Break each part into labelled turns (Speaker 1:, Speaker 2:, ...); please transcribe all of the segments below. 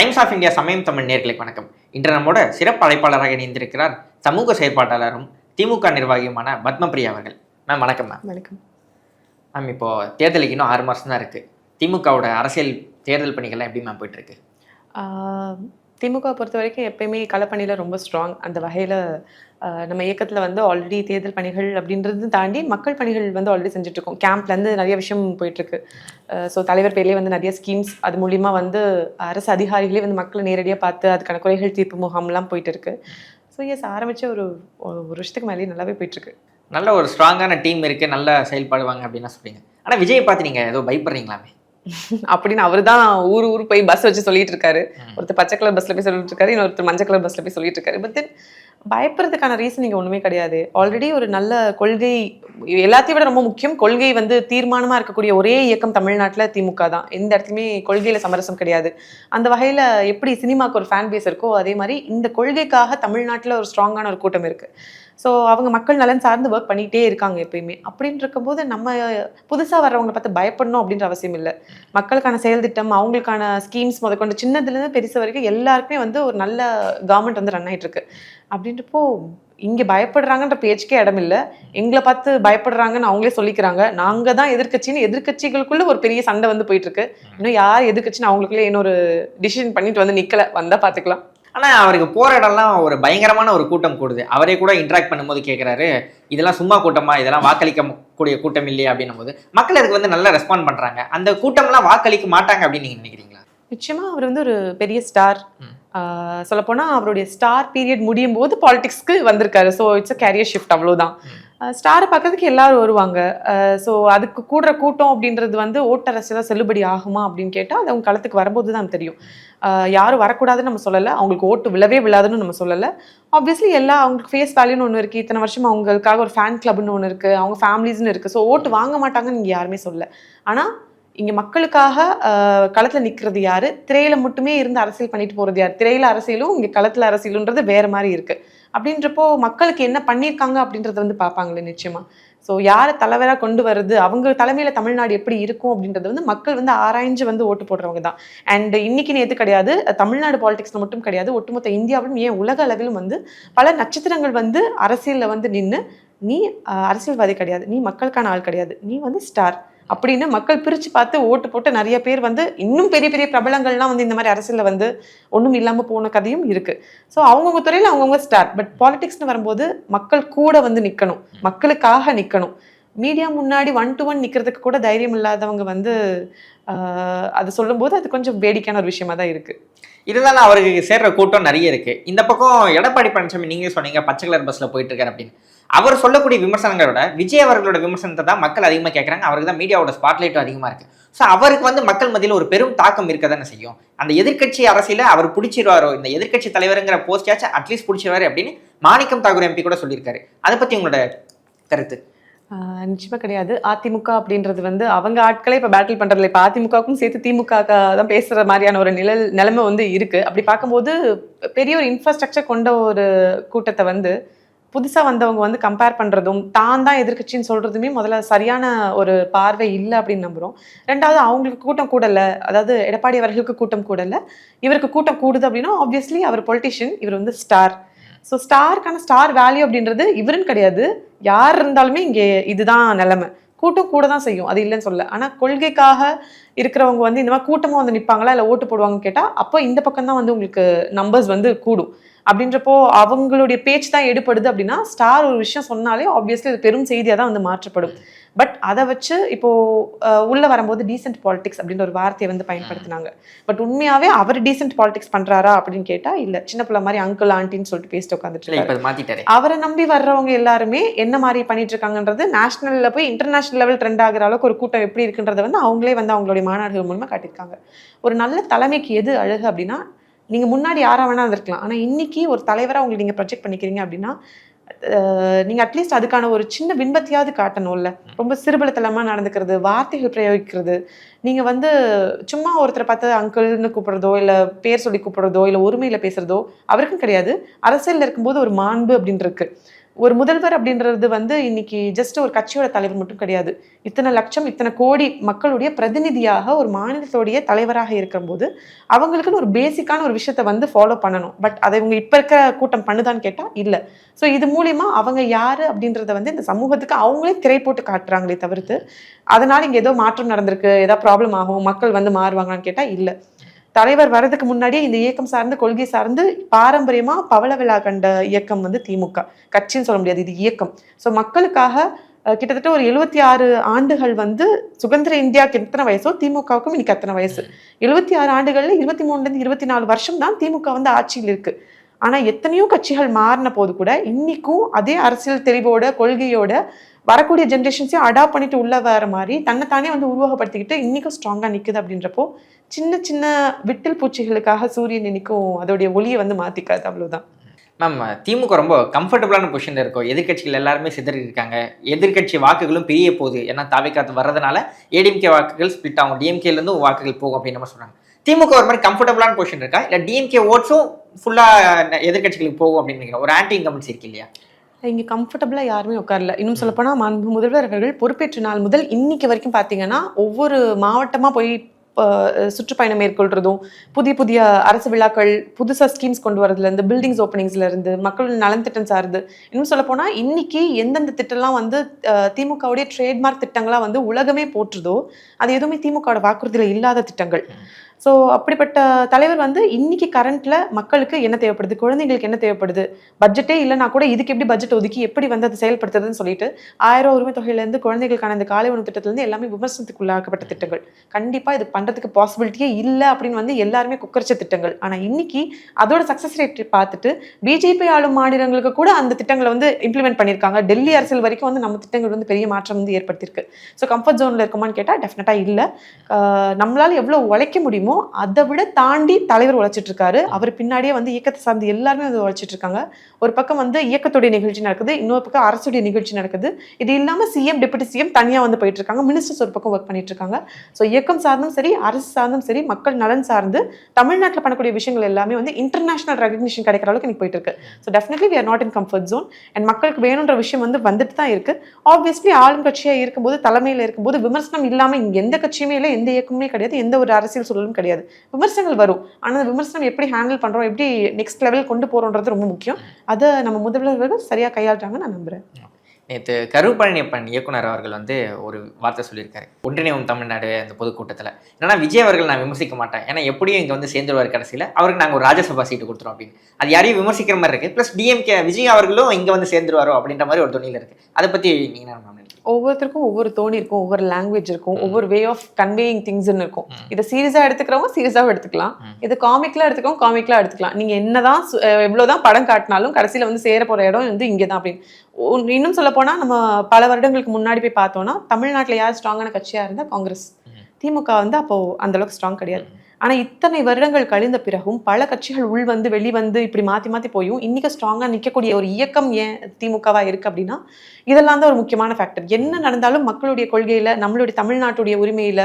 Speaker 1: Times of India சமயம் தமிழ் நேர்களுக்கு வணக்கம். இன்று நம்மோட சிறப்பு அழைப்பாளராக இணைந்திருக்கிறார் சமூக செயற்பாட்டாளரும் திமுக நிர்வாகியுமான பத்மபிரியா அவர்கள். மேம் வணக்கம் மேம்.
Speaker 2: வணக்கம்.
Speaker 1: மேம் இப்போ தேர்தலுக்கு இன்னும் ஆறு மாதம் தான் இருக்கு. திமுகவோட அரசியல் தேர்தல் பணிகள்லாம் எப்படி மேம் போயிட்டு இருக்கு?
Speaker 2: ஆஹ் திமுக பொறுத்த வரைக்கும் எப்பயுமே களப்பணியில் ரொம்ப ஸ்ட்ராங் அந்த வகையில் நம்ம இயக்கத்தில் வந்து ஆல்ரெடி தேர்தல் பணிகள் அப்படின்றது தாண்டி மக்கள் பணிகள் வந்து ஆல்ரெடி செஞ்சுட்ருக்கோம் கேம்ப்லேருந்து நிறைய விஷயம் போயிட்டுருக்கு. ஸோ தலைவர் பேர்லேயே வந்து நிறைய ஸ்கீம்ஸ் அது மூலிமா வந்து அரசு அதிகாரிகளே வந்து மக்களை நேரடியாக பார்த்து அதுக்கான குறைகள் தீர்ப்பு முகாம்லாம் போயிட்டு இருக்கு ஸோ எஸ் ஆரம்பித்த ஒரு ஒரு வருஷத்துக்கு மேலேயே நல்லாவே போயிட்டுருக்கு.
Speaker 1: நல்ல ஒரு ஸ்ட்ராங்கான டீம் இருக்குது நல்லா செயல்படுவாங்க அப்படின்னு சொல்கிறீங்க ஆனால் விஜயை பார்த்து நீங்கள் ஏதோ பயப்படுறீங்களாமே?
Speaker 2: அப்படின்னு அவர் தான் ஊர் ஊர் போய் பஸ் வச்சு சொல்லிட்டு இருக்காரு. ஒருத்தர் பச்சை கலர் பஸ்ல போய் சொல்லிட்டு இருக்காரு இன்னொருத்தர் மஞ்சள் கலர் பஸ்ல போய் சொல்லிட்டு இருக்காரு பட் தென் பயப்படுறதுக்கான ரீசன் இங்க ஒண்ணுமே கிடையாது. ஆல்ரெடி ஒரு நல்ல கொள்கை எல்லாத்தையும் விட ரொம்ப முக்கியம் கொள்கை வந்து தீர்மானமா இருக்கக்கூடிய ஒரே இயக்கம் தமிழ்நாட்டில் திமுக தான். எந்த இடத்துலையுமே கொள்கையில சமரசம் கிடையாது. அந்த வகையில எப்படி சினிமாக்கு ஒரு ஃபேன் பேஸ் இருக்கோ அதே மாதிரி இந்த கொள்கைக்காக தமிழ்நாட்டில் ஒரு ஸ்ட்ராங்கான ஒரு கூட்டம் இருக்கு. ஸோ அவங்க மக்கள் நலன் சார்ந்து ஒர்க் பண்ணிகிட்டே இருக்காங்க எப்பயுமே. அப்படின்னு இருக்கும்போது நம்ம புதுசாக வர்றவங்களை பார்த்து பயப்படணும் அப்படின்ற அவசியம் இல்லை. மக்களுக்கான செயல் திட்டம் அவங்களுக்கான ஸ்கீம்ஸ் முதற்கொண்டு சின்னதுலேருந்து பெருசு வரைக்கும் எல்லாருக்குமே வந்து ஒரு நல்ல கவர்மெண்ட் வந்து ரன் ஆகிட்டு இருக்கு. அப்படின்றப்போ இங்கே பயப்படுறாங்கன்ற பேச்சுக்கே இடம் இல்லை. எங்களை பார்த்து பயப்படுறாங்கன்னு அவங்களே சொல்லிக்கிறாங்க. நாங்கள் தான் எதிர்க்கட்சின்னு எதிர்க்கட்சிகளுக்குள்ள ஒரு பெரிய சண்டை வந்து போயிட்டு இருக்கு இன்னும் யார் எதிர்கட்சின்னு அவங்களுக்குள்ளே இன்னொரு டிசிஷன் பண்ணிட்டு வந்து நிற்கல வந்தால் பார்த்துக்கலாம்
Speaker 1: ஆனால் அவருக்கு போகிற இடம்லாம் ஒரு பயங்கரமான ஒரு கூட்டம் கூடுது. அவரே கூட இன்ட்ராக்ட் பண்ணும்போது கேட்குறாரு இதெல்லாம் சும்மா கூட்டமா? இதெல்லாம் வாக்களிக்க கூடிய கூட்டம் இல்லையா? அப்படின்னும் போது மக்கள் அதுக்கு வந்து நல்லா ரெஸ்பாண்ட் பண்ணுறாங்க அந்த கூட்டம்லாம் வாக்களிக்க மாட்டாங்க அப்படின்னு நீங்கள் நினைக்கிறீங்களா?
Speaker 2: நிச்சயமா அவர் வந்து ஒரு பெரிய ஸ்டார்
Speaker 1: ம்.
Speaker 2: சொல்லப்போனா அவருடைய ஸ்டார் பீரியட் முடியும் போது பாலிடிக்ஸ்க்கு வந்திருக்காரு so it's a career shift அவ்வளோதான் ஸ்டாரை பார்க்கறதுக்கு எல்லாரும் வருவாங்க. ஸோ அதுக்கு கூடுற கூட்டம் அப்படின்றது வந்து ஓட்டரசியலாக செல்லுபடி ஆகுமா அப்படின்னு கேட்டால் அது அவங்க களத்துக்கு வரும்போது தான் தெரியும். யாரும் வரக்கூடாதுன்னு நம்ம சொல்லலை. அவங்களுக்கு ஓட்டு விழவே விழாதுன்னு நம்ம சொல்லலை. ஆப்வியஸ்லி எல்லா அவங்களுக்கு ஃபேஸ் வேல்யூன்னு ஒன்று இருக்குது இத்தனை வருஷம் அவங்களுக்காக ஒரு ஃபேன் கிளப்னு ஒன்று இருக்குது அவங்க ஃபேமிலிஸ்னு இருக்குது ஸோ ஓட்டு வாங்க மாட்டாங்கன்னு நீங்கள் யாருமே சொல்லல. ஆனால் இங்கே மக்களுக்காக களத்தில் நிற்கிறது யார்? திரையில் மட்டுமே இருந்து அரசியல் பண்ணிட்டு போகிறது யார்? திரையில் அரசியலும் இங்கே களத்தில் அரசியலுன்றது வேறு மாதிரி இருக்குது அப்படின்றப்போ மக்களுக்கு என்ன பண்ணியிருக்காங்க அப்படின்றத வந்து பார்ப்பாங்களே நிச்சயமாக ஸோ யாரை தலைவராக கொண்டு வருது அவங்க தலைமையில் தமிழ்நாடு எப்படி இருக்கும் அப்படின்றது வந்து மக்கள் வந்து ஆராய்ஞ்சு வந்து ஓட்டு போடுறவங்க தான். அண்ட் இன்னைக்கு நேற்று கிடையாது தமிழ்நாடு பாலிடிக்ஸில் மட்டும் கிடையாது ஒட்டுமொத்த இந்தியாவிலும் ஏன் உலக அளவிலும் வந்து பல நட்சத்திரங்கள் வந்து அரசியலில் வந்து நின்று நீ அரசியல்வாதி கிடையாது நீ மக்களுக்கான ஆள் கிடையாது நீ வந்து ஸ்டார் அப்படின்னு மக்கள் பிரித்து பார்த்து ஓட்டு போட்டு நிறைய பேர் வந்து இன்னும் பெரிய பெரிய பிரபலங்கள்லாம் வந்து இந்த மாதிரி அரசியலில் வந்து ஒன்றும் இல்லாமல் போன கதையும் இருக்குது ஸோ அவங்கவுங்க துறையில் அவங்கவுங்க ஸ்டார் பட் பாலிடிக்ஸ்னு வரும்போது மக்கள் கூட வந்து நிற்கணும் மக்களுக்காக நிற்கணும் மீடியா முன்னாடி ஒன் டு ஒன் நிற்கிறதுக்கு கூட தைரியம் இல்லாதவங்க வந்து அது சொல்லும்போது அது கொஞ்சம் வேடிக்கையான ஒரு விஷயமா தான் இருக்குது
Speaker 1: இருந்தாலும் அவருக்கு சேர்ற கூட்டம் நிறைய இருக்கு. இந்த பக்கம் எடப்பாடி பழனிசாமி நீங்க சொன்னீங்க பச்சை கலர் பஸ்ல போயிட்டு இருக்காரு அப்படின்னு. அவர் சொல்லக்கூடிய விமர்சனங்களோட விஜய் அவர்களோட விமர்சனத்தை தான் மக்கள் அதிகமாக கேட்குறாங்க அவருக்கு தான் மீடியாவோட ஸ்பாட்லைட்டும் அதிகமாக இருக்கு. ஸோ அவருக்கு வந்து மக்கள் மத்தியில் ஒரு பெரும் தாக்கம் இருக்க தானே செய்யும்? அந்த எதிர்க்கட்சி அரசியல அவர் பிடிச்சிருவாரோ? இந்த எதிர்கட்சி தலைவருங்கிற போஸ்டாச்சும் அட்லீஸ்ட் பிடிச்சிருவாரு அப்படின்னு மாணிக்கம் தாகூர் எம்பி கூட சொல்லியிருக்காரு. அதை பற்றி உங்களோட கருத்து?
Speaker 2: நிச்சயமா கிடையாது. அதிமுக அப்படின்றது வந்து அவங்க ஆட்களே இப்போ பேட்டில் பண்ணுறதுல இப்போ அதிமுகவுக்கும் சேர்த்து திமுக தான் பேசுகிற மாதிரியான ஒரு நில நிலைமை வந்து இருக்குது அப்படி பார்க்கும்போது பெரிய ஒரு இன்ஃப்ராஸ்ட்ரக்சர் கொண்ட ஒரு கூட்டத்தை வந்து புதுசாக வந்தவங்க வந்து கம்பேர் பண்ணுறதும் தான் தான் எதிர்க்கட்சின்னு சொல்கிறதுமே முதல்ல சரியான ஒரு பார்வை இல்லை அப்படின்னு நம்புகிறோம் ரெண்டாவது அவங்களுக்கு கூட்டம் கூடல. அதாவது எடப்பாடி அவர்களுக்கு கூட்டம் கூடல. இவருக்கு கூட்டம் கூடுது அப்படின்னா ஆப்வியஸ்லி அவர் பொலிட்டிஷியன் இவர் வந்து ஸ்டார் ஸோ ஸ்டாருக்கான ஸ்டார் வேல்யூ அப்படின்றது இவருன்னு கிடையாது. யார் இருந்தாலுமே இங்கே இதுதான் நிலமை. கூட்டம் கூட தான் செய்யும். அது இல்லைன்னு சொல்ல ஆனால் கொள்கைக்காக இருக்கிறவங்க வந்து இந்த மாதிரி கூட்டமாக வந்து நிற்பாங்களா இல்லை ஓட்டு போடுவாங்கன்னு கேட்டால் அப்போ இந்த பக்கம் தான் வந்து உங்களுக்கு நம்பர்ஸ் வந்து கூடும். அப்படின்றப்போ அவங்களுடைய பேச்சு தான் எடுப்படுது அப்படின்னா ஸ்டார் ஒரு விஷயம் சொன்னாலே ஆப்வியஸ்லி அது பெரும் செய்தியாக தான் வந்து மாற்றப்படும். பட் அதை வச்சு இப்போ அஹ், உள்ள வரும்போது டீசென்ட் பாலிடிக்ஸ் அப்படின்ற ஒரு வார்த்தையை வந்து பயன்படுத்தினாங்க. பட் உண்மையாவே அவர் டீசென்ட் பாலிடிக்ஸ் பண்றாரா அப்படின்னு கேட்டா இல்ல. சின்ன பிள்ளை மாதிரி அங்கிள் ஆண்டின்னு சொல்லிட்டு பேசிட்டு உட்காந்துட்டு அவரை நம்பி வர்றவங்க எல்லாருமே என்ன மாதிரி பண்ணிட்டு இருக்காங்கன்றது நேஷனல்ல போய் இன்டர்நேஷனல் லெவல் ட்ரெண்ட் ஆகுற அளவுக்கு ஒரு கூட்டம் எப்படி இருக்குன்றத வந்து அவங்களே வந்து அவங்களுடைய தன்னுடைய மாணவர்கள் மூலமாக காட்டியிருக்காங்க. ஒரு நல்ல தலைமைக்கு எது அழகு அப்படின்னா நீங்க முன்னாடி யாராக வேணால் இருந்திருக்கலாம். ஆனா இன்னைக்கு ஒரு தலைவரா உங்களை நீங்க ப்ரொஜெக்ட் பண்ணிக்கிறீங்க அப்படின்னா நீங்கள் நீங்க அட்லீஸ்ட் அதுக்கான ஒரு சின்ன பின்பத்தியாவது காட்டணும்ல. ரொம்ப சிறுபலத்தலமாக நடந்துக்கிறது வார்த்தைகள் பிரயோகிக்கிறது. நீங்க வந்து சும்மா ஒருத்தரை பார்த்து அங்கிள்னு கூப்பிட்றதோ இல்லை பேர் சொல்லி கூப்பிடுறதோ இல்லை ஒருமையில பேசுறதோ அவருக்கும் கிடையாது. அரசியல்ல இருக்கும்போது ஒரு மாண்பு அப்படின்னு இருக்கு. ஒரு முதல்வர் அப்படின்றது வந்து இன்னைக்கு ஜஸ்ட் ஒரு கட்சியோட தலைவர் மட்டும் கிடையாது. இத்தனை லட்சம் இத்தனை கோடி மக்களுடைய பிரதிநிதியாக ஒரு மாநிலத்துடைய தலைவராக இருக்கும்போது அவங்களுக்குன்னு ஒரு பேசிக்கான ஒரு விஷயத்த வந்து ஃபாலோ பண்ணணும். பட் அதை இவங்க இப்போ இருக்க கூட்டம் பண்ணுதான்னு கேட்டால் இல்லை. ஸோ இது மூலியமா அவங்க யாரு அப்படின்றத வந்து இந்த சமூகத்துக்கு அவங்களே திரை போட்டு காட்டுறாங்களே தவிர்த்து அதனால இங்கே ஏதோ மாற்றம் நடந்திருக்கு ஏதோ ப்ராப்ளம் ஆகும் மக்கள் வந்து மாறுவாங்களான்னு கேட்டால் இல்லை. தலைவர் வர்றதுக்கு முன்னாடியே இந்த இயக்கம் சார்ந்து கொள்கை சார்ந்து பாரம்பரியமா பவள விழா கண்ட இயக்கம் வந்து திமுக. கட்சின்னு சொல்ல முடியாது இது இயக்கம். ஸோ மக்களுக்காக கிட்டத்தட்ட ஒரு எழுபத்தி ஆறு ஆண்டுகள் வந்து சுதந்திர இந்தியாவுக்கு எத்தனை வயசோ திமுகவுக்கும் இன்னைக்கு அத்தனை வயசு. எழுபத்தி ஆறு ஆண்டுகள்ல இருபத்தி மூணுலேருந்து இருபத்தி நாலு வருஷம் தான் திமுக வந்து ஆட்சியில் இருக்கு. ஆனா எத்தனையோ கட்சிகள் மாறின போது கூட இன்னைக்கும் அதே அரசியல் தெளிவோட கொள்கையோட வரக்கூடிய ஜென்ரேஷன்ஸையும் அடாப்ட் பண்ணிட்டு உள்ள வர மாதிரி தன்னைத்தானே வந்து உருவகப்படுத்திக்கிட்டு இன்னைக்கும் ஸ்ட்ராங்காக நிற்குது அப்படின்றப்போ சின்ன சின்ன விட்டில் பூச்சிகளுக்காக சூரியன் இன்னைக்கும் அதோடைய ஒளியை வந்து மாற்றிக்காது அவ்வளோதான்
Speaker 1: மேம் திமுக ரொம்ப கம்ஃபர்டபுளான பொசிஷனில் இருக்கும். எதிர்க்கட்சிகள் எல்லாருமே சிதறி இருக்காங்க. எதிர்க்கட்சி வாக்குகளும் பெரிய போகுது. ஏன்னா தாவிக்காத்து வர்றதுனால ஏடிஎம்கே வாக்குகள் ஸ்பிளிட் ஆகும். டிஎம்கேலேருந்து வாக்குகள் போகும் அப்படின்னு நம்ம சொல்கிறாங்க திமுக ஒரு மாதிரி கம்ஃபர்டபுளான பொசிஷன் இருக்கா? இல்லை டிஎம்கே ஓட்ஸும் ஃபுல்லாக எதிர்க்கட்சிகளுக்கு போகும் அப்படின்னு நினைக்கிறேன். ஒரு ஆன்டி இன்கம்பன்சி இருக்கு இல்லையா?
Speaker 2: இங்க கம்ஃபர்டபுளா யாருமே உட்காரல. இன்னும் சொல்ல போனா மாண்பு முதல்வர் அவர்கள் பொறுப்பேற்ற நாள் முதல் இன்னைக்கு வரைக்கும் பாத்தீங்கன்னா ஒவ்வொரு மாவட்டமா போய் சுற்றுப்பயணம் மேற்கொள்றதும் புதிய புதிய அரசு விழாக்கள் புதுசா ஸ்கீம்ஸ் கொண்டு வரதுல இருந்து பில்டிங்ஸ் ஓப்பனிங்ஸ்ல இருந்து மக்கள் நலன் திட்டம் சார்ந்து இன்னும் சொல்ல போனா இன்னைக்கு எந்தெந்த திட்டம்லாம் வந்து திமுகவுடைய ட்ரேட்மார்க் திட்டங்களா வந்து உலகமே போற்றுதோ அது எதுவுமே திமுகவோட வாக்குறுதியில இல்லாத திட்டங்கள். ஸோ அப்படிப்பட்ட தலைவர் வந்து இன்னைக்கு கரண்ட்ல மக்களுக்கு என்ன தேவைப்படுது? குழந்தைங்களுக்கு என்ன தேவைப்படுது? பட்ஜெட்டே இல்லைனா கூட இதுக்கு எப்படி பட்ஜெட் ஒதுக்கி எப்படி வந்து அதை செயல்படுத்துறதுன்னு சொல்லிட்டு ஆயிரம் உரிமை தொகையிலேருந்து குழந்தைகளுக்கான இந்த காலை உணவு திட்டத்திலேருந்து எல்லாமே விமர்சனத்துக்கு உள்ளாக்கப்பட்ட திட்டங்கள். கண்டிப்பாக இது பண்ணுறதுக்கு பாசிபிலிட்டியே இல்லை அப்படின்னு வந்து எல்லாருமே குக்கரிச்ச திட்டங்கள். ஆனால் இன்னைக்கு அதோட சக்ஸஸ் ரேட் பார்த்துட்டு பிஜேபி ஆளும் மாநிலங்களுக்கு கூட அந்த திட்டங்களை வந்து இம்ப்ளிமெண்ட் பண்ணியிருக்காங்க. டெல்லி அரசியல் வரைக்கும் வந்து நம்ம திட்டங்கள் வந்து பெரிய மாற்றம் வந்து ஏற்படுத்தியிருக்கு. ஸோ கம்ஃபர்ட் ஜோனில் இருக்குமான்னு கேட்டால் டெஃபினட்டாக இல்லை. நம்மளால் எவ்வளோ உழைக்க முடியுமோ முடியுமோ அதை விட தாண்டி தலைவர் உழைச்சிட்டு இருக்காரு அவர் பின்னாடியே வந்து இயக்கத்தை சார்ந்து எல்லாருமே வந்து உழைச்சிட்டு இருக்காங்க ஒரு பக்கம் வந்து இயக்கத்துடைய நிகழ்ச்சி நடக்குது. இன்னொரு பக்கம் அரசுடைய நிகழ்ச்சி நடக்குது. இது இல்லாமல் சிஎம் டெபுட்டி சிஎம் தனியாக வந்து போயிட்டு இருக்காங்க மினிஸ்டர்ஸ் ஒரு பக்கம் ஒர்க் பண்ணிட்டு இருக்காங்க ஸோ இயக்கம் சார்ந்தும் சரி அரசு சார்ந்தும் சரி மக்கள் நலன் சார்ந்து தமிழ்நாட்டில் பண்ணக்கூடிய விஷயங்கள் எல்லாமே வந்து இன்டர்நேஷனல் ரெகக்னிஷன் கிடைக்கிற அளவுக்கு இன்னைக்கு போயிட்டு இருக்கு so definitely we are not in comfort zone and மக்களுக்கு வேணுன்ற விஷயம் வந்து வந்துட்டு தான் இருக்கு. ஆப்வியஸ்லி ஆளும் கட்சியாக இருக்கும்போது தலைமையில் இருக்கும்போது விமர்சனம் இல்லாமல் எந்த கட்சியுமே இல்லை எந்த இயக்கமுமே கிடையாது எந்த ஒரு அரசியல் சூழலும் கிடையாது. விமர்சனங்கள் வரும். ஆனால் விமர்சனம் எப்படி ஹேண்டில் பண்ணுறோம் எப்படி நெக்ஸ்ட் லெவல் கொண்டு போகிறோன்றது ரொம்ப முக்கியம். அதை நம்ம முதல்வர்கள் சரியாக கையாளுறாங்க நான் நம்புகிறேன்
Speaker 1: நேற்று கருப்பழனியப்பன் இயக்குனர் அவர்கள் வந்து ஒரு வார்த்தை சொல்லியிருக்காரு. ஒன்றிணைவும் தமிழ்நாடு அந்த பொதுக்கூட்டத்தில். என்னன்னா விஜய் அவர்கள் நான் விமர்சிக்க மாட்டேன். ஏன்னா எப்படியும் இங்கே வந்து சேர்ந்துருவார் கடைசியில். அவருக்கு நாங்கள் ஒரு ராஜ்யசபா சீட்டு கொடுத்துரும் அப்படின்னு. அது யாரையும் விமர்சிக்கிற மாதிரி இருக்குது ப்ளஸ் டிஎம்கே விஜய் அவர்களும் இங்கே வந்து சேர்ந்துருவாரோ அப்படின்ற மாதிரி ஒரு துணியில் இருக்குது அதை பற்றி நீங்கள் என்ன
Speaker 2: ஒவ்வொருத்தருக்கும் ஒவ்வொரு தோணி இருக்கும் ஒவ்வொரு லாங்குவேஜ் இருக்கும் ஒவ்வொரு வே ஆஃப் கன்வேயிங் திங்ஸ்னு இருக்கும். இதை சீரியஸா எடுத்துக்கிறவங்க சீரியஸாவும் எடுத்துக்கலாம். இது காமிக்லாம் எடுத்துக்கோங்க காமிக்லாம் எடுத்துக்கலாம். நீங்க என்னதான் எவ்வளவுதான் படம் காட்டினாலும் கடைசியில வந்து சேர போற இடம் வந்து இங்கே தான் அப்படின்னு இன்னும் சொல்ல போனா நம்ம பல வருடங்களுக்கு முன்னாடி போய் பார்த்தோம்னா தமிழ்நாட்டுல யார் ஸ்ட்ராங்கான கட்சியா இருந்தா காங்கிரஸ். திமுக வந்து அப்போ அந்த அளவுக்கு ஸ்ட்ராங் கிடையாது. ஆனா இத்தனை வருடங்கள் கழிந்த பிறகும் பல கட்சிகள் உள் வந்து வெளிவந்து இப்படி மாத்தி மாத்தி போயும். இன்னைக்கு ஸ்ட்ராங்கா நிக்கக்கூடிய ஒரு இயக்கம் ஏன் திமுகவா இருக்கு அப்படின்னா இதெல்லாம் தான் ஒரு முக்கியமான ஃபேக்டர் என்ன நடந்தாலும் மக்களுடைய கொள்கையில் நம்மளுடைய தமிழ்நாட்டுடைய உரிமையில்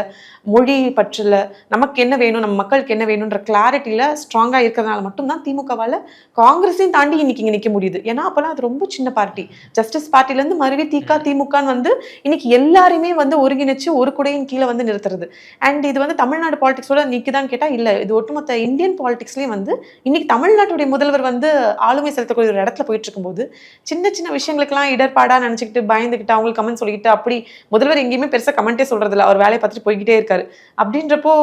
Speaker 2: மொழி பற்றுல நமக்கு என்ன வேணும் நம்ம மக்களுக்கு என்ன வேணும்ன்ற கிளாரிட்டியில் ஸ்ட்ராங்காக இருக்கிறதுனால மட்டும்தான் திமுகவால் காங்கிரஸையும் தாண்டி இன்னைக்கு இங்கே நிற்க முடியுது. ஏன்னா அப்போல்லாம் அது ரொம்ப சின்ன பார்ட்டி ஜஸ்டிஸ் பார்ட்டிலேருந்து மறுபடியும் திக திமுகன்னு வந்து இன்னைக்கு எல்லாருமே வந்து ஒருங்கிணைச்சு ஒரு குடையின் கீழே வந்து நிறுத்துறது. அண்ட் இது வந்து தமிழ்நாடு பாலிடிக்ஸோட நிக்குதான்னு கேட்டால் இல்லை. இது ஒட்டுமொத்த இந்தியன் பாலிடிக்ஸ்லயும் வந்து இன்னைக்கு தமிழ்நாட்டுடைய முதல்வர் வந்து ஆளுமை செலுத்தக்கூடிய ஒரு இடத்துல போயிட்டு இருக்கும்போது சின்ன சின்ன விஷயங்களுக்கெல்லாம் இடர்பாடாக நினச்சிக்கிட்டு பயந்துக்கிட்டு அவங்களுக்கு கமெண்ட் சொல்லிக்கிட்டு அப்படி முதல்வர் எங்கேயுமே பெருசாக கமெண்ட்டே சொல்கிறதில்ல அவர் வேலையை பார்த்துட்டு போய்கிட்டே இருக்காரு. அப்படின்றப்போ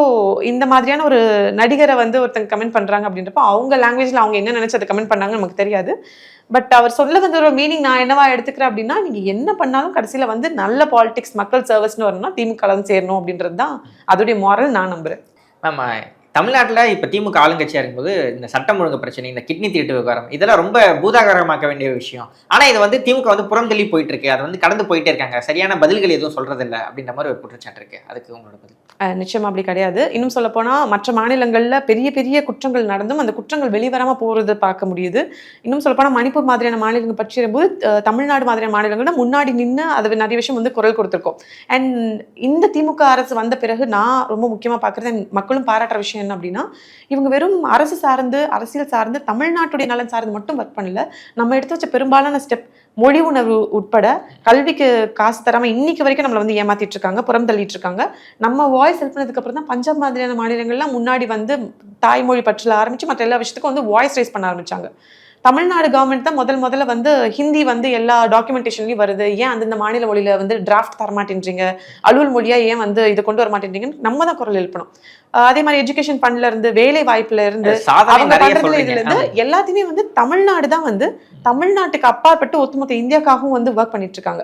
Speaker 2: இந்த மாதிரியான ஒரு நடிகரை வந்து ஒருத்தங்க கமெண்ட் பண்ணுறாங்க அப்படின்றப்போ அவங்க லாங்குவேஜில் அவங்க என்ன நினச்சி அதை கமெண்ட் பண்ணாங்கன்னு நமக்கு தெரியாது. பட் அவர் சொல்ல வந்த ஒரு மீனிங் நான் என்னவா எடுத்துக்கிறேன் அப்படின்னா நீங்க என்ன பண்ணாலும் கடைசியில வந்து நல்ல பாலிடிக்ஸ் மக்கள் சர்வீஸ்னு வரணும்னா திமுக சேரணும் அப்படின்றது தான் அதோடைய மாரல் நான் நம்புறேன்.
Speaker 1: மேம் தமிழ்நாட்டில் இப்போ திமுக ஆளுங்கட்சியாக இருக்கும்போது இந்த சட்டம் ஒழுங்கு பிரச்சனை இந்த கிட்னி திருட்டு விவகாரம் இதெல்லாம் ரொம்ப பூதாகரமாக்க வேண்டிய விஷயம். ஆனால் இது வந்து திமுக வந்து புறம் தள்ளி போயிட்டு இருக்கு அதை வந்து கடந்து போயிட்டே இருக்காங்க. சரியான பதில்கள் எதுவும் சொல்றதில்ல அப்படின்ற மாதிரி ஒரு குற்றச்சாட்டு இருக்கு. அதுக்கு உங்களோட பதில்.
Speaker 2: நிச்சயமா அப்படி கிடையாது. இன்னும் சொல்ல போனால் மற்ற மாநிலங்களில் பெரிய பெரிய குற்றங்கள் நடந்தும் அந்த குற்றங்கள் வெளிவராம போகிறது பார்க்க முடியுது. இன்னும் சொல்ல போனால் மணிப்பூர் மாதிரியான மாநிலங்கள் பற்றிய போது தமிழ்நாடு மாதிரியான மாநிலங்கள்ல முன்னாடி நின்று அது நிறைய விஷயம் வந்து குரல் கொடுத்துருக்கோம். அண்ட் இந்த திமுக அரசு வந்த பிறகு நான் ரொம்ப முக்கியமாக பார்க்கறது மக்களும் பாராட்டுற விஷயம் விஷயம் என்ன அப்படின்னா இவங்க வெறும் அரசு சார்ந்து அரசியல் சார்ந்து தமிழ்நாட்டுடைய நலன் சார்ந்து மட்டும் ஒர்க் பண்ணல. நம்ம எடுத்து வச்ச பெரும்பாலான ஸ்டெப் மொழி உணர்வு உட்பட கல்விக்கு காசு தராமல் இன்னைக்கு வரைக்கும் நம்மளை வந்து ஏமாத்திட்டு இருக்காங்க புறம் தள்ளிட்டு இருக்காங்க. நம்ம வாய்ஸ் ஹெல்ப் பண்ணதுக்கப்புறம் தான் பஞ்சாப் மாதிரியான மாநிலங்கள்லாம் முன்னாடி வந்து தாய்மொழி பற்றில் ஆரம்பிச்சு மற்ற எல்லா விஷயத்துக்கும் வந்து வாய்ஸ் ரைஸ் பண்ண ஆரம்பிச்சாங்க. தமிழ்நாடு கவர்மெண்ட் தான் முதல் முதல்ல வந்து ஹிந்தி வந்து எல்லா டாக்குமெண்டேஷன்லையும் வருது. ஏன் அந்தந்த மாநில மொழியில வந்து டிராஃப்ட் தர மாட்டேன்றீங்க அலுவல் மொழியா ஏன் வந்து இதை கொண்டு வர மாட்டேன்றீங்கன்னு நம்ம தான் குரல் எழுப்பணும். அதே மாதிரி எஜுகேஷன் ஃபண்ட்ல இருந்து வேலை வாய்ப்புல இருந்து அவங்க பண்றதுல இதுல இருந்து எல்லாத்தையுமே வந்து தமிழ்நாடு தான் வந்து தமிழ்நாட்டுக்கு அப்பாற்பட்டு ஒட்டுமொத்த இந்தியாக்காகவும் வந்து ஒர்க் பண்ணிட்டு இருக்காங்க.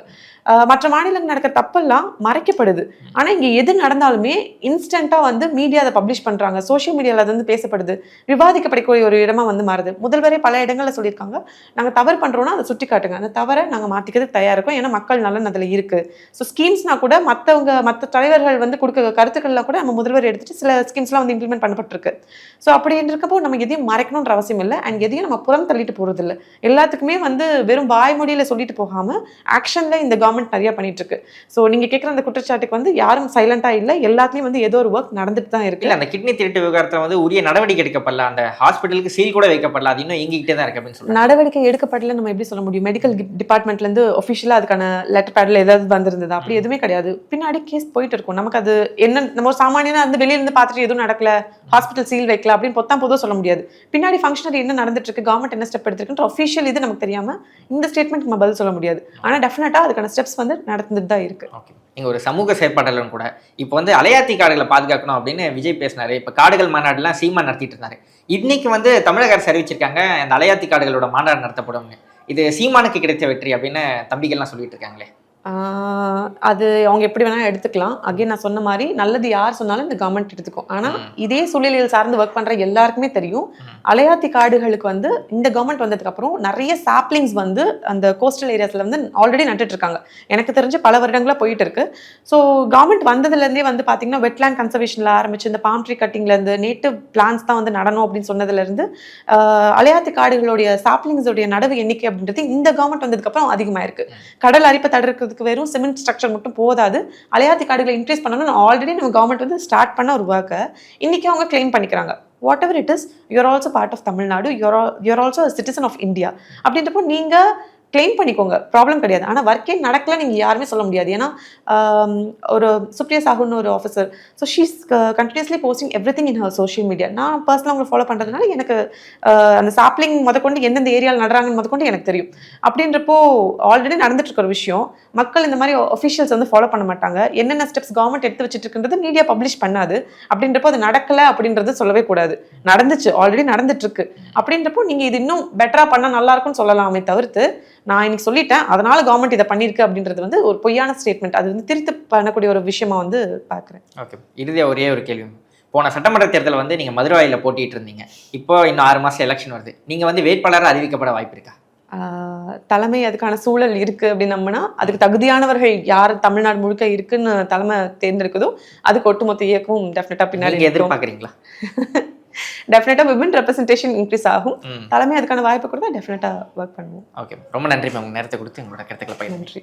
Speaker 2: மற்ற மாநிலங்கள் நடக்கிற தப்பெல்லாம் மறைக்கப்படுது. ஆனா இங்க எது நடந்தாலுமே இன்ஸ்டன்ட்டா வந்து மீடியா அதை பப்ளிஷ் பண்றாங்க. சோஷியல் மீடியால அது வந்து பேசப்படுது. விவாதிக்கப்படக்கூடிய ஒரு இடமா வந்து மாறுது. முதல்வரே பல இடங்கள்ல சொல்லியிருக்காங்க. நாங்க தவறு பண்றோம்னா அதை சுட்டி காட்டுங்க அந்த தவறை நாங்க மாத்திக்கிறதுக்கு தயாரா இருக்கோம். ஏன்னா மக்கள் நலன் அதுல இருக்கு. ஸோ ஸ்கீம்ஸ்னா கூட மத்தவங்க மத்த தலைவர்கள் வந்து கொடுக்க கருத்துக்கள்லாம் கூட நம்ம முதல்வர் எடுத்துட்டு சில ஸ்கீம்ஸ்லாம் வந்து இம்ப்ளிமெண்ட் பண்ணப்பட்டிருக்கு. ஸோ அப்படி இருக்கப்போ நம்ம எதையும் மறைக்கணுன்ற அவசியம் இல்லை. அண்ட் எதையும் நம்ம புறம் தள்ளிட்டு போறது இல்லை. எல்லாத்துக்குமே வந்து வெறும் வாய்மொழியில சொல்லிட்டு போகாம ஆக்ஷன்ல இந்த கவர்மெண்ட் நிறைய பண்ணிட்டு இருக்கு ஸோ நீங்க கேட்குற அந்த குற்றச்சாட்டுக்கு வந்து யாரும் சைலண்டா இல்லை. எல்லாத்துலயும் வந்து ஏதோ ஒரு ஒர்க் நடந்துட்டு தான் இருக்கு.
Speaker 1: அந்த கிட்னி திருட்டு விவகாரத்துல வந்து உரிய நடவடிக்கை எடுக்கப்படல. அந்த ஹாஸ்பிட்டலுக்கு சீல் கூட வைக்கப்படல. அது இன்னும் இயங்கிக்கிட்டே தான் இருக்கு அப்படின்னு
Speaker 2: நடவடிக்கை எடுக்கப்படல நம்ம எப்படி சொல்ல முடியும்? மெடிக்கல் டிபார்ட்மெண்ட்ல இருந்து ஒஃபிஷியலா அதுக்கான லெட்டர் பேட்ல ஏதாவது வந்திருந்தது? அப்படி எதுவுமே கிடையாது. பின்னாடி கேஸ் போயிட்டு இருக்கும். நமக்கு அது என்ன நம்ம ஒரு சாமானியனா இருந்து வெளியில இருந்து பார்த்துட்டு எதுவும் நடக்கல ஹாஸ்பிட்டல் சீல் வைக்கல அப்படின்னு பொத்தாம் பொதுவாக சொல்ல முடியாது. பின்னாடி ஃபங்க்ஷனரி என்ன நடந்துட்டு இருக்கு கவர்மெண்ட் என்ன ஸ்டெப் எடுத்திருக்குன்ற ஒஃபிஷியல் இது நமக்கு தெரியாம இந்த ஸ்டேட்மெண்ட் நம்ம பதில் சொல்ல முடியாது. ஆனால் டெஃபினட்டா அதுக்கான ஸ்டெப்ஸ் வந்து நடந்துட்டு தான் இருக்கு.
Speaker 1: ஓகே நீங்க ஒரு சமூக செயற்பாட்டாளரும் கூட இப்போ வந்து அலையாத்தி காடுகளை பாதுகாக்கணும் அப்படின்னு விஜய் பேசினாரு. இப்போ காடுகள் மாநாடுலாம் சீமா நடத்திட்டு இருந்தாரு. இன்னைக்கு வந்து தமிழக அரசு அறிவிச்சிருக்காங்க இந்த அலையாத்தி காடுகளோட மாநாடு நடத்தப்படும் இது சீமானுக்கு கிடைத்த வெற்றி அப்படின்னு தம்பிகள்லாம் சொல்லிட்டு இருக்காங்களே.
Speaker 2: அது அவங்க எப்படி வேணா எடுத்துக்கலாம். அகைன் நான் சொன்ன மாதிரி நல்லது யார் சொன்னாலும் இந்த கவர்மெண்ட் எடுத்துக்கும். ஆனா
Speaker 1: ம்.
Speaker 2: இதே சூழ்நிலையில் சார்ந்து ஒர்க் பண்ற எல்லாருக்குமே தெரியும். அலையாத்தி காடுகளுக்கு வந்து இந்த கவர்மெண்ட் வந்ததுக்கு அப்புறம் நிறைய சாப்லிங்ஸ் வந்து அந்த கோஸ்டல் ஏரியாஸ்ல வந்து ஆல்ரெடி நட்டுட்டு இருக்காங்க. எனக்கு தெரிஞ்சு பல வருடங்களா போயிட்டு இருக்கு. ஸோ கவர்மெண்ட் வந்ததுல இருந்தே வந்து பாத்தீங்கன்னா வெட்லேண்ட் கன்சர்வேஷன்ல ஆரம்பிச்சு இந்த பாம் ட்ரீ கட்டிங்ல இருந்து நேட்டிவ் பிளான்ஸ் தான் வந்து நடணும் அப்படின்னு சொன்னதுல இருந்து ஆஹ் அலையாத்தி காடுகளுடைய சாப்லிங்ஸோடைய நடவு எண்ணிக்கை அப்படின்றது இந்த கவர்மெண்ட் வந்ததுக்கு அப்புறம் அதிகமாயிருக்கு. கடல் அரிப்பை தடுக்கிறதுக்கு வெறும் சிமெண்ட் ஸ்ட்ரக்சர் மட்டும் போதாது. அலையாத்தி காடுகளை இன்க்ரீஸ் பண்ணணும்னு ஆல்ரெடி நம்ம கவர்மெண்ட் வந்து ஸ்டார்ட் பண்ண ஒரு ஒர்க்கை இன்னைக்கு அவங்க கிளைம் பண்ணிக்கிறாங்க. Whatever it is you are also part of Tamil Nadu you are you are also citizen of India அப்படின்றப்போ நீங்க கிளைம் பண்ணிக்கோங்க. ப்ராப்ளம் கிடையாது. ஆனால் ஒர்க்கே நடக்கல நீங்கள் யாருமே சொல்ல முடியாது. ஏன்னா ஒரு சுப்ரியா சாகுன்னு ஒரு officer so she's continuously posting everything in her social media நான் பர்சனலாக உங்களை ஃபாலோ பண்ணுறதுனால எனக்கு அந்த சாப்ளிங் முதற்கொண்டு எந்தெந்த ஏரியாவில் நடுறாங்கன்னு முதற்கொண்டு எனக்கு தெரியும். அப்படின்றப்போ ஆல்ரெடி நடந்துட்டு ஒரு விஷயம். மக்கள் இந்த மாதிரி ஒஃபிஷியல்ஸ் வந்து ஃபாலோ பண்ண மாட்டாங்க. என்னென்ன ஸ்டெப்ஸ் கவர்மெண்ட் எடுத்து வச்சுட்டு மீடியா பப்ளிஷ் பண்ணாது. அப்படின்றப்போ அது நடக்கல அப்படின்றது சொல்லவே கூடாது. நடந்துச்சு. ஆல்ரெடி நடந்துட்டு இருக்கு. அப்படின்றப்போ நீங்கள் இது இன்னும் பெட்டரா பண்ணால் நல்லா இருக்கும்னு சொல்லலாமே தவிர்த்து நான் இன்னைக்கு சொல்லிட்டேன் அதனால கவர்மெண்ட் இதை பண்ணிருக்கு அப்படின்றது வந்து ஒரு பொய்யான ஸ்டேட்மெண்ட் அது வந்து திருத்து பண்ணக்கூடிய ஒரு விஷயமா வந்து பார்க்குறேன்.
Speaker 1: ஓகே இறுதியாக ஒரே ஒரு கேள்வி. போன சட்டமன்ற தேர்தல் வந்து நீங்க மதுரவாயில போட்டிட்டு இருந்தீங்க. இப்போ இன்னும் ஆறு மாசம் எலெக்ஷன் வருது. நீங்க வந்து வேட்பாளராக அறிவிக்கப்பட வாய்ப்பு இருக்கா?
Speaker 2: ஆஹ் தலைமை அதுக்கான சூழல் இருக்கு அப்படின்னு நம்பினா அதுக்கு தகுதியானவர்கள் யார் தமிழ்நாடு முழுக்க இருக்குன்னு தலைமை தேர்ந்தெடுக்குதோ அதுக்கு ஒட்டுமொத்த இயக்கமும் டெஃபினட்டா பின்னாடி
Speaker 1: எதிர்பார்க்குறீங்களா?
Speaker 2: டெஃபினட்டா விமன் ரெப்ரஸன்டேஷன் இன்க்ரீஸ் ஆகும். தலைமை அதுக்கான வாய்ப்பு கொடுத்தா டெஃபினட்டா ஒர்க் பண்ணுவோம்.
Speaker 1: ஓகே ரொம்ப நன்றி மேம் நேரத்தை கொடுத்து உங்களோட கருத்துக்களை
Speaker 2: நன்றி.